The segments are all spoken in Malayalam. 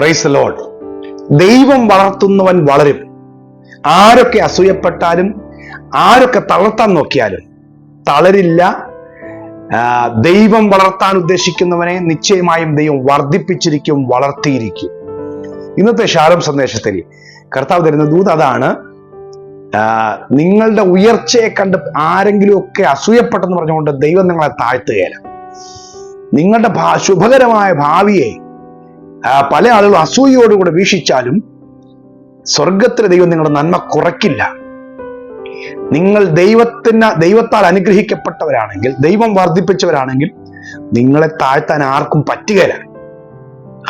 പ്രൈസ് ലോഡ് ദൈവം വളർത്തുന്നവൻ വളരും. ആരൊക്കെ അസൂയപ്പെട്ടാലും ആരൊക്കെ തളർത്താൻ നോക്കിയാലും തളരില്ല. ദൈവം വളർത്താൻ ഉദ്ദേശിക്കുന്നവനെ നിശ്ചയമായും ദൈവം വർദ്ധിപ്പിച്ചിരിക്കും വളർത്തിയിരിക്കും. ഇന്നത്തെ ശാരം സന്ദേശത്തിൽ കർത്താവ് തരുന്ന ദൂത് അതാണ് നിങ്ങളുടെ ഉയർച്ചയെ കണ്ട് ആരെങ്കിലും ഒക്കെ അസൂയപ്പെട്ടെന്ന് പറഞ്ഞുകൊണ്ട് ദൈവം നിങ്ങളെ താഴ്ത്തുകയില്ല. നിങ്ങളുടെ ശുഭകരമായ ഭാവിയെ പല ആളുകളും അസൂയയോടുകൂടെ വീക്ഷിച്ചാലും സ്വർഗത്തിലെ ദൈവം നിങ്ങളുടെ നന്മ കുറയ്ക്കില്ല. നിങ്ങൾ ദൈവത്തിന് ദൈവത്താൽ അനുഗ്രഹിക്കപ്പെട്ടവരാണെങ്കിൽ ദൈവം വർദ്ധിപ്പിച്ചവരാണെങ്കിൽ നിങ്ങളെ താഴ്ത്താൻ ആർക്കും പറ്റുകയില്ല.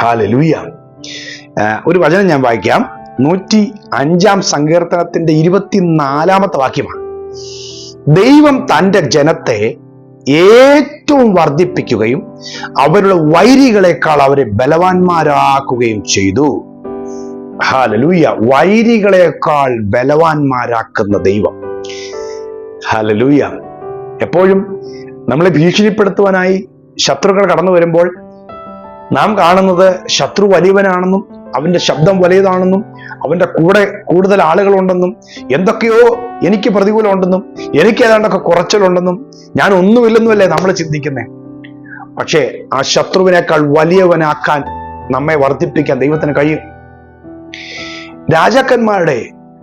ഹാല ലൂയ ഒരു വചനം ഞാൻ വായിക്കാം. നൂറ്റി അഞ്ചാം സങ്കീർത്തനത്തിന്റെ ഇരുപത്തിനാലാമത്തെ വാക്യമാണ്. ദൈവം തന്റെ ജനത്തെ ഏറ്റവും വർദ്ധിപ്പിക്കുകയും അവരുടെ വൈരികളെക്കാൾ അവരെ ബലവാന്മാരാക്കുകയും ചെയ്തു. ഹാലലൂയ വൈരികളെക്കാൾ ബലവാന്മാരാക്കുന്ന ദൈവം. ഹാലലൂയ എപ്പോഴും നമ്മളെ ഭീഷണിപ്പെടുത്തുവാനായി ശത്രുക്കൾ കടന്നു വരുമ്പോൾ നാം കാണുന്നത് ശത്രു വലിയവനാണെന്നും അവന്റെ ശബ്ദം വലിയതാണെന്നും അവന്റെ കൂടെ കൂടുതൽ ആളുകളുണ്ടെന്നും എന്തൊക്കെയോ എനിക്ക് പ്രതികൂലമുണ്ടെന്നും എനിക്ക് ഏതാണ്ടൊക്കെ കുറച്ചിലുണ്ടെന്നും ഞാൻ ഒന്നുമില്ലെന്നുമല്ലേ നമ്മൾ ചിന്തിക്കുന്നേ? പക്ഷേ ആ ശത്രുവിനേക്കാൾ വലിയവനാക്കാൻ നമ്മെ വർദ്ധിപ്പിക്കാൻ ദൈവത്തിന് കഴിയും. രാജാക്കന്മാരുടെ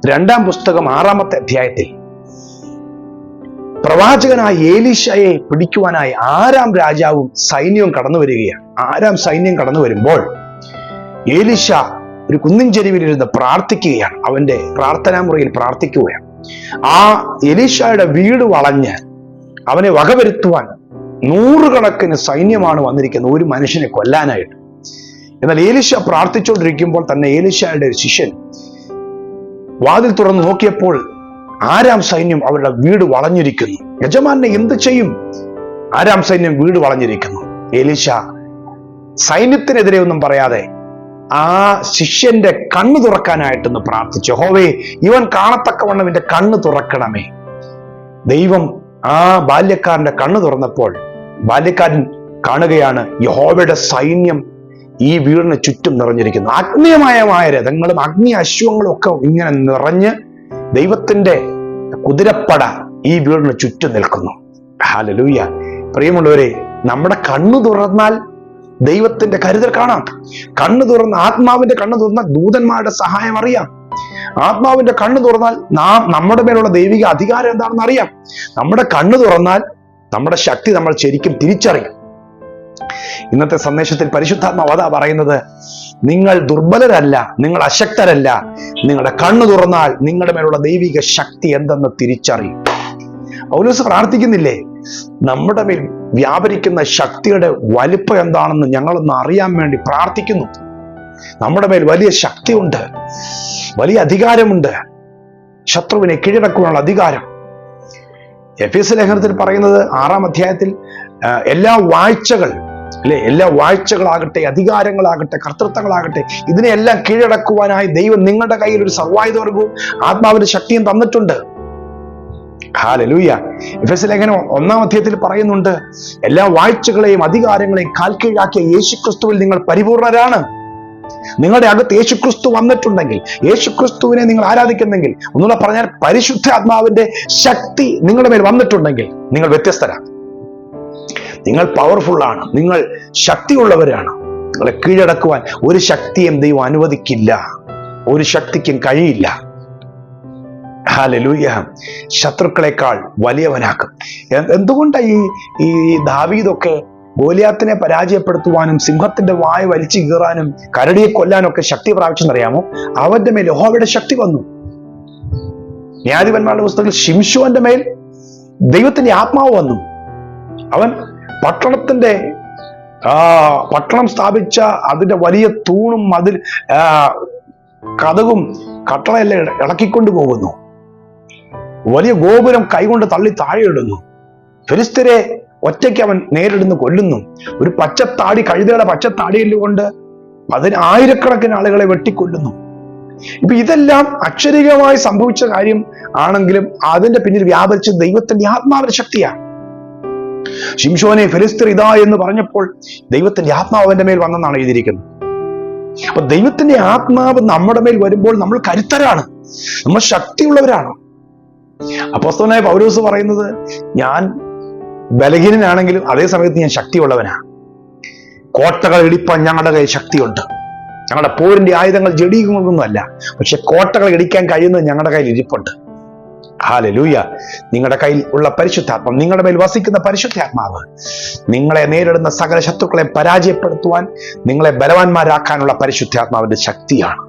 രണ്ടാം പുസ്തകം ആറാമത്തെ അധ്യായത്തിൽ പ്രവാചകനായ ഏലീശയെ പിടിക്കുവാനായി ആരാം രാജാവും സൈന്യവും കടന്നു വരികയാണ് ആരാം സൈന്യം കടന്നു വരുമ്പോൾ ഏലീശ ഒരു കുന്നിൻ ചെരുവിലിരുന്ന് പ്രാർത്ഥിക്കുകയാണ്. അവന്റെ പ്രാർത്ഥനാ മുറിയിൽ പ്രാർത്ഥിക്കുകയാണ്. ആ എലീഷയുടെ വീട് വളഞ്ഞ് അവനെ വകവരുത്തുവാൻ നൂറുകണക്കിന് സൈന്യമാണ് വന്നിരിക്കുന്നത്. ഒരു മനുഷ്യനെ കൊല്ലാനായിട്ട്. എന്നാൽ ഏലിശ പ്രാർത്ഥിച്ചുകൊണ്ടിരിക്കുമ്പോൾ തന്നെ ഏലിശയുടെ ഒരു ശിഷ്യൻ വാതിൽ തുറന്ന് നോക്കിയപ്പോൾ ആരാം സൈന്യം അവരുടെ വീട് വളഞ്ഞിരിക്കുന്നു? യജമാനെ എന്ത് ചെയ്യും? ആരാം സൈന്യം വീട് വളഞ്ഞിരിക്കുന്നു? ഏലിശ സൈന്യത്തിനെതിരെ ഒന്നും പറയാതെ ആ ശിഷ്യന്റെ കണ്ണു തുറക്കാനായിട്ടൊന്ന് പ്രാർത്ഥിച്ചു. ഹോവേ ഇവൻ കാണത്തക്കവണ്ണം എന്റെ കണ്ണ് തുറക്കണമേ. ദൈവം ആ ബാല്യക്കാരന്റെ കണ്ണു തുറന്നപ്പോൾ ബാല്യക്കാരൻ കാണുകയാണ് യഹോവയുടെ സൈന്യം ഈ വീടിന് ചുറ്റും നിറഞ്ഞിരിക്കുന്നു. അഗ്നിമയമായ രഥങ്ങളും അഗ്നി അശ്വങ്ങളും ഒക്കെ ഇങ്ങനെ നിറഞ്ഞ് ദൈവത്തിന്റെ കുതിരപ്പട ഈ വീടിന് ചുറ്റും നിൽക്കുന്നു. ഹാലലൂയ പ്രിയമുള്ളവരെ നമ്മുടെ കണ്ണു തുറന്നാൽ ദൈവത്തിന്റെ കരുതൽ കാണാം. കണ്ണു തുറന്ന് ആത്മാവിന്റെ കണ്ണു തുറന്നാൽ ദൂതന്മാരുടെ സഹായം അറിയാം. ആത്മാവിന്റെ കണ്ണു തുറന്നാൽ നാം നമ്മുടെ മേലുള്ള ദൈവിക അധികാരം എന്താണെന്ന് അറിയാം. നമ്മുടെ കണ്ണു തുറന്നാൽ നമ്മുടെ ശക്തി നമ്മൾ ശരിക്കും തിരിച്ചറിയും. ഇന്നത്തെ സന്ദേശത്തിൽ പരിശുദ്ധാത്മാവ് അതാ പറയുന്നത് നിങ്ങൾ ദുർബലരല്ല നിങ്ങൾ അശക്തരല്ല. നിങ്ങളുടെ കണ്ണു തുറന്നാൽ നിങ്ങളുടെ മേലുള്ള ദൈവിക ശക്തി എന്തെന്ന് തിരിച്ചറിയും. പൗലോസ് പ്രാർത്ഥിക്കുന്നില്ലേ? നമ്മുടെ മേൽ വ്യാപരിക്കുന്ന ശക്തിയുടെ വലിപ്പം എന്താണെന്ന് ഞങ്ങളൊന്ന് അറിയാൻ വേണ്ടി പ്രാർത്ഥിക്കുന്നു. നമ്മുടെ മേൽ വലിയ ശക്തിയുണ്ട്. വലിയ അധികാരമുണ്ട്. ശത്രുവിനെ കീഴടക്കുവാനുള്ള അധികാരം. എഫ് എസ് ലേഖനത്തിൽ പറയുന്നത് ആറാം അധ്യായത്തിൽ എല്ലാ വാഴ്ചകൾ അല്ലെ എല്ലാ വാഴ്ചകളാകട്ടെ അധികാരങ്ങളാകട്ടെ കർത്തൃത്വങ്ങളാകട്ടെ ഇതിനെയെല്ലാം കീഴടക്കുവാനായി ദൈവം നിങ്ങളുടെ കയ്യിൽ ഒരു സർവായുധവർഗവും ആത്മാവിന്റെ ശക്തിയും തന്നിട്ടുണ്ട്. ഹാലലൂയ. എഫസ് ലേഖനം ഒന്നാം അധ്യായത്തിൽ പറയുന്നുണ്ട് എല്ലാ വാഴ്ചകളെയും അധികാരങ്ങളെയും കാൽക്കീഴാക്കിയ യേശുക്രിസ്തുവിൽ നിങ്ങൾ പരിപൂർണരാണ്. നിങ്ങളുടെ അകത്ത് യേശുക്രിസ്തു വന്നിട്ടുണ്ടെങ്കിൽ യേശുക്രിസ്തുവിനെ നിങ്ങൾ ആരാധിക്കുന്നെങ്കിൽ ഒന്നുകൂടെ പറഞ്ഞാൽ പരിശുദ്ധ ആത്മാവിന്റെ ശക്തി നിങ്ങളുടെ മേൽ വന്നിട്ടുണ്ടെങ്കിൽ നിങ്ങൾ വ്യത്യസ്തരാണ്. നിങ്ങൾ പവർഫുൾ ആണ് നിങ്ങൾ ശക്തിയുള്ളവരാണ്. നിങ്ങളെ കീഴടക്കുവാൻ ഒരു ശക്തിയും ദൈവം അനുവദിക്കില്ല ഒരു ശക്തിക്കും കഴിയില്ല. ഹാലലൂയ. ശത്രുക്കളെക്കാൾ വലിയവനാക്കും. എന്തുകൊണ്ടാണ് ഈ ഈ ദാവീദൊക്കെ ഗോലിയാത്തിനെ പരാജയപ്പെടുത്തുവാനും സിംഹത്തിന്റെ വായ വലിച്ചു കീറാനും കരടിയെ കൊല്ലാനും ഒക്കെ ശക്തി പ്രാപിച്ചെന്നറിയാമോ അവന്റെ മേൽ യഹോവയുടെ ശക്തി വന്നു. ന്യായാധിപന്മാരുടെ പുസ്തകത്തിൽ ഷിംഷുവന്റെ മേൽ ദൈവത്തിന്റെ ആത്മാവ് വന്നു. അവൻ പട്ടണത്തിന്റെ ആ പട്ടണം സ്ഥാപിച്ച അതിന്റെ വലിയ തൂണും അതിൽ കഥകും കട്ടളയെല്ലാം ഇളക്കിക്കൊണ്ടു പോകുന്നു വലിയ ഗോപുരം കൈകൊണ്ട് തള്ളി താഴെ ഇടുന്നു ഫിലിസ്തരെ ഒറ്റയ്ക്ക് അവൻ നേരിടുന്നു കൊല്ലുന്നു. ഒരു പച്ചത്താടി കഴുതയുടെ പച്ചത്താടിയിൽ കൊണ്ട് അതിന് ആയിരക്കണക്കിന് ആളുകളെ വെട്ടിക്കൊല്ലുന്നു. ഇപ്പൊ ഇതെല്ലാം അക്ഷരികമായി സംഭവിച്ച കാര്യം ആണെങ്കിലും അതിന്റെ പിന്നിൽ വ്യാപരിച്ച ദൈവത്തിന്റെ ആത്മാവിന്റെ ശക്തിയാണ്. ശിംഷോനെ ഫിലിസ്തർ ഇതാ എന്ന് പറഞ്ഞപ്പോൾ ദൈവത്തിന്റെ ആത്മാവ് അവന്റെ മേൽ വന്നെന്നാണ് എഴുതിയിരിക്കുന്നത്. അപ്പൊ ദൈവത്തിന്റെ ആത്മാവ് നമ്മുടെ മേൽ വരുമ്പോൾ നമ്മൾ കരുത്തരാണ്. നമ്മൾ ശക്തിയുള്ളവരാണ്. അപ്പോസ്തലനായ പൗരൂസ് പറയുന്നത് ഞാൻ ബലഹീനനാണെങ്കിലും അതേ സമയത്ത് ഞാൻ ശക്തിയുള്ളവനാണ് കോട്ടകൾ ഇടിപ്പാൻ ഞങ്ങളുടെ കയ്യിൽ ശക്തിയുണ്ട്. ഞങ്ങളുടെ പോരിന്റെ ആയുധങ്ങൾ ജഡീകങ്ങളൊന്നുമല്ല പക്ഷെ കോട്ടകൾ ഇടിക്കാൻ കഴിയുന്നത് ഞങ്ങളുടെ കയ്യിൽ ഇരിപ്പുണ്ട്. ഹാലലൂയ. നിങ്ങളുടെ കയ്യിൽ ഉള്ള പരിശുദ്ധാത്മാവ് നിങ്ങളുടെ മേൽ വസിക്കുന്ന പരിശുദ്ധാത്മാവ് നിങ്ങളെ നേരിടുന്ന സകല ശത്രുക്കളെ പരാജയപ്പെടുത്തുവാൻ നിങ്ങളെ ബലവാന്മാരാക്കാനുള്ള പരിശുദ്ധാത്മാവിന്റെ ശക്തിയാണ്.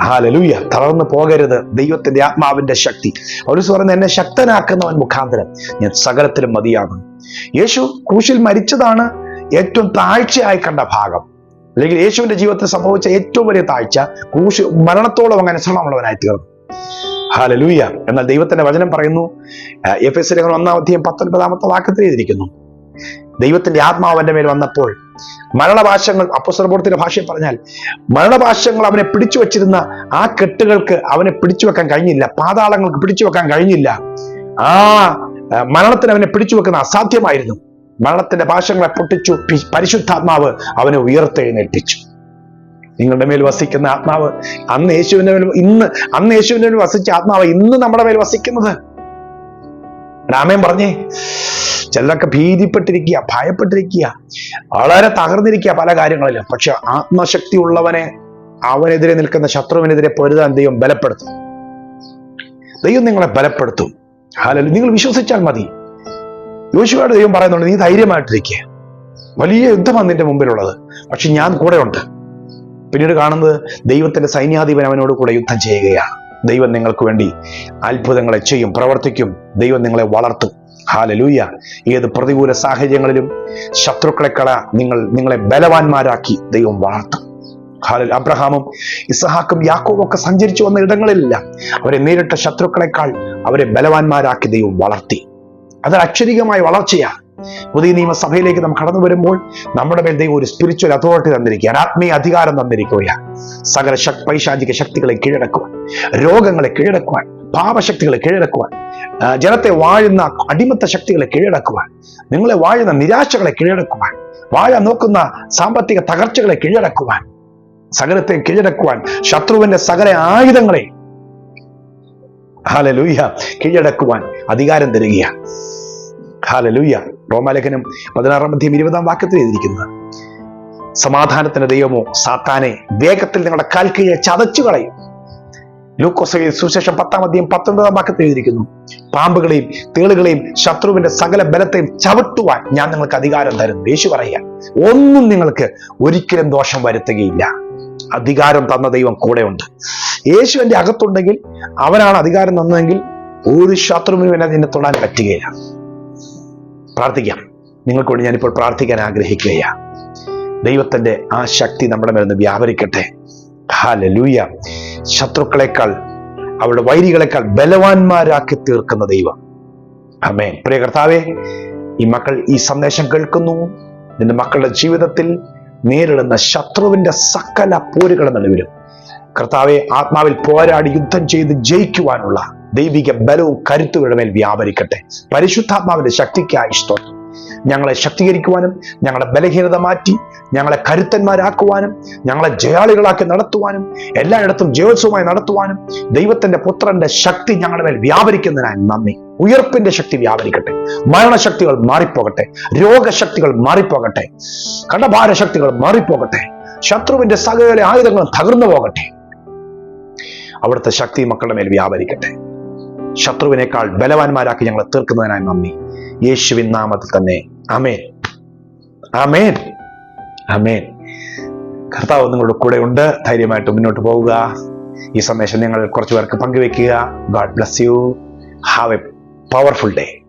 ഹാലലൂയ. തളർന്നു പോകരുത്. ദൈവത്തിന്റെ ആത്മാവിന്റെ ശക്തി. ഒരു പറയുന്നത് എന്നെ ശക്തനാക്കുന്നവൻ മുഖാന്തരം. ഞാൻ സകലത്തിലും മതിയാകും യേശു ക്രൂശിൽ മരിച്ചതാണ് ഏറ്റവും താഴ്ചയായി കണ്ട ഭാഗം. അല്ലെങ്കിൽ യേശുവിന്റെ ജീവിതത്തിൽ സംഭവിച്ച ഏറ്റവും വലിയ താഴ്ച ക്രൂശ് മരണത്തോളം അങ്ങനെ ശ്രമമുള്ളവനായി തീർന്നു ഹാലലൂയ. എന്നാൽ ദൈവത്തിന്റെ വചനം പറയുന്നു എഫ് എസ് ഒന്നാം അധ്യയം പത്തൊൻപതാമത്തെ വാക്കത്തിൽ എഴുതിയിരിക്കുന്നു. ദൈവത്തിന്റെ ആത്മാവന്റെ മേൽ വന്നപ്പോൾ മരണഭാഷങ്ങൾ അപ്പസ്വരബോധത്തിന്റെ ഭാഷയിൽ പറഞ്ഞാൽ മരണഭാഷങ്ങൾ അവനെ പിടിച്ചു വച്ചിരുന്ന ആ കെട്ടുകൾക്ക് അവനെ പിടിച്ചു വെക്കാൻ കഴിഞ്ഞില്ല. പാതാളങ്ങൾക്ക് പിടിച്ചു വെക്കാൻ കഴിഞ്ഞില്ല. ആ, മരണത്തിന് അവനെ പിടിച്ചു വെക്കുന്ന അസാധ്യമായിരുന്നു. മരണത്തിന്റെ ഭാഷങ്ങളെ പൊട്ടിച്ചു പരിശുദ്ധാത്മാവ് അവനെ ഉയർത്തെഴുന്നേൽപ്പിച്ചു. നിങ്ങളുടെ മേൽ വസിക്കുന്ന ആത്മാവ് അന്ന് യേശുവിന്റെ മേൽ ഇന്ന് അന്ന് യേശുവിന്റെ മേൽ വസിച്ച ആത്മാവ് ഇന്ന് നമ്മുടെ മേൽ വസിക്കുന്നത്. രാമൻ പറഞ്ഞേ ചിലരൊക്കെ ഭീതിപ്പെട്ടിരിക്കുക ഭയപ്പെട്ടിരിക്കുക വളരെ തകർന്നിരിക്കുക പല കാര്യങ്ങളിലും. പക്ഷെ ആത്മശക്തി ഉള്ളവനെ അവനെതിരെ നിൽക്കുന്ന ശത്രുവിനെതിരെ പൊരുതാൻ ദൈവം ബലപ്പെടുത്തും. ദൈവം നിങ്ങളെ ബലപ്പെടുത്തും. ഹാലല്ല നിങ്ങൾ വിശ്വസിച്ചാൽ മതി. യോശുവയുടെ ദൈവം പറയുന്നുണ്ട് നീ ധൈര്യമായിട്ടിരിക്കുക വലിയ യുദ്ധമാണ് നിന്റെ മുമ്പിലുള്ളത്. പക്ഷെ ഞാൻ കൂടെ ഉണ്ട് പിന്നീട് കാണുന്നത് ദൈവത്തിന്റെ സൈന്യാധിപൻ അവനോട് കൂടെ യുദ്ധം ചെയ്യുകയാണ്. ദൈവം നിങ്ങൾക്ക് വേണ്ടി അത്ഭുതങ്ങളെ ചെയ്യും പ്രവർത്തിക്കും. ദൈവം നിങ്ങളെ വളർത്തും. ഹാലലൂയ ഏത് പ്രതികൂല സാഹചര്യങ്ങളിലും ശത്രുക്കളെ കള നിങ്ങൾ നിങ്ങളെ ബലവാന്മാരാക്കി ദൈവം വളർത്തും. ഹാലൽ അബ്രഹാമും ഇസഹാക്കും യാക്കോവും ഒക്കെ സഞ്ചരിച്ചു വന്ന ഇടങ്ങളിലെല്ലാം അവരെ നേരിട്ട ശത്രുക്കളെക്കാൾ അവരെ ബലവാന്മാരാക്കി ദൈവം വളർത്തി. അത് അക്ഷരികമായ വളർച്ചയാണ് പുതിയ നിയമസഭയിലേക്ക് നാം കടന്നു വരുമ്പോൾ നമ്മുടെ മേൽ ദൈവം ഒരു സ്പിരിച്വൽ അതോറിറ്റി തന്നിരിക്കുകയാണ്. ആത്മീയ അധികാരം തന്നിരിക്കുകയാണ്. സകല പൈശാചിക ശക്തികളെ കീഴടക്കുവാൻ രോഗങ്ങളെ കീഴടക്കുവാൻ പാപശക്തികളെ കീഴടക്കുവാൻ ജനത്തെ വാഴുന്ന അടിമത്ത ശക്തികളെ കീഴടക്കുവാൻ നിങ്ങളെ വാഴുന്ന നിരാശകളെ കീഴടക്കുവാൻ വാഴ നോക്കുന്ന സാമ്പത്തിക തകർച്ചകളെ കീഴടക്കുവാൻ സകലത്തെ കീഴടക്കുവാൻ ശത്രുവിന്റെ സകല ആയുധങ്ങളെ ഹാലലൂയ കീഴടക്കുവാൻ അധികാരം തരികയാണ്. ഹാലലൂയ. റോമാലേഖനം പതിനാറാം അധ്യയം ഇരുപതാം വാക്യത്തിൽ എഴുതിയിരിക്കുന്നത്. സമാധാനത്തിന്റെ ദൈവമോ സാത്താനെ വേഗത്തിൽ നിങ്ങളുടെ കാൽ കീഴെ ചതച്ചു കളയും. ലൂക്കോസ് സുശേഷം പത്താം അധ്യയം പത്തൊൻപതാം വാക്യത്തിൽ എഴുതിയിരിക്കുന്നു. പാമ്പുകളെയും തേളുകളെയും ശത്രുവിന്റെ സകല ബലത്തെയും ചവിട്ടുവാൻ ഞാൻ നിങ്ങൾക്ക് അധികാരം തരും യേശു പറയുക ഒന്നും നിങ്ങൾക്ക് ഒരിക്കലും ദോഷം വരുത്തുകയില്ല. അധികാരം തന്ന ദൈവം കൂടെയുണ്ട്. യേശു എന്റെ അകത്തുണ്ടെങ്കിൽ അവനാണ് അധികാരം തന്നതെങ്കിൽ ഒരു ശത്രുവിനും എന്നെ തൊടാൻ പറ്റുകയില്ല. പ്രാർത്ഥിക്കാം. നിങ്ങൾക്ക് വേണ്ടി ഞാനിപ്പോൾ പ്രാർത്ഥിക്കാൻ ആഗ്രഹിക്കുകയാണ് ദൈവത്തിന്റെ ആ ശക്തി നമ്മുടെ മേൽ നിന്ന് വ്യാപരിക്കട്ടെ ശത്രുക്കളെക്കാൾ അവരുടെ വൈരികളെക്കാൾ ബലവാന്മാരാക്കി തീർക്കുന്ന ദൈവം. അമ്മേ പ്രിയ കർത്താവേ ഈ മക്കൾ ഈ സന്ദേശം കേൾക്കുന്നു. നിന്റെ മക്കളുടെ ജീവിതത്തിൽ നേരിടുന്ന ശത്രുവിന്റെ സകല പോരുകളെ നടുവിലും കർത്താവെ ആത്മാവിൽ പോരാടി യുദ്ധം ചെയ്ത് ജയിക്കുവാനുള്ള ദൈവിക ബലവും കരുത്തുകളുടെ മേൽ വ്യാപരിക്കട്ടെ. പരിശുദ്ധാത്മാവിന്റെ ശക്തിക്കായി സ്തോത്രം. ഞങ്ങളെ ശക്തീകരിക്കുവാനും ഞങ്ങളെ ബലഹീനത മാറ്റി ഞങ്ങളെ കരുത്തന്മാരാക്കുവാനും ഞങ്ങളെ ജയാളികളാക്കി നടത്തുവാനും എല്ലായിടത്തും ജയോത്സവമായി നടത്തുവാനും ദൈവത്തിന്റെ പുത്രന്റെ ശക്തി ഞങ്ങളുടെ മേൽ വ്യാപരിക്കുന്നതിനായി നന്ദി. ഉയർപ്പിന്റെ ശക്തി വ്യാപരിക്കട്ടെ. മരണശക്തികൾ മാറിപ്പോകട്ടെ. രോഗശക്തികൾ മാറിപ്പോകട്ടെ. കടഭാരശക്തികൾ മാറിപ്പോകട്ടെ. ശത്രുവിന്റെ സകല ആയുധങ്ങളും തകർന്നു പോകട്ടെ. അവിടുത്തെ ശക്തി മക്കളുടെ മേൽ വ്യാപരിക്കട്ടെ. ശത്രുവിനേക്കാൾ ബലവാന്മാരാക്കി ഞങ്ങളെ തീർക്കുന്നതിനായി നന്ദി. യേശുവിൻ നാമത്തിൽ തന്നെ. അമേൻ അമേൻ അമേൻ കർത്താവ് നിങ്ങളുടെ കൂടെ ഉണ്ട്. ധൈര്യമായിട്ട് മുന്നോട്ട് പോവുക. ഈ സന്ദേശം നിങ്ങൾ കുറച്ചു പേർക്ക് പങ്കുവെക്കുക. God bless you. Have a powerful day.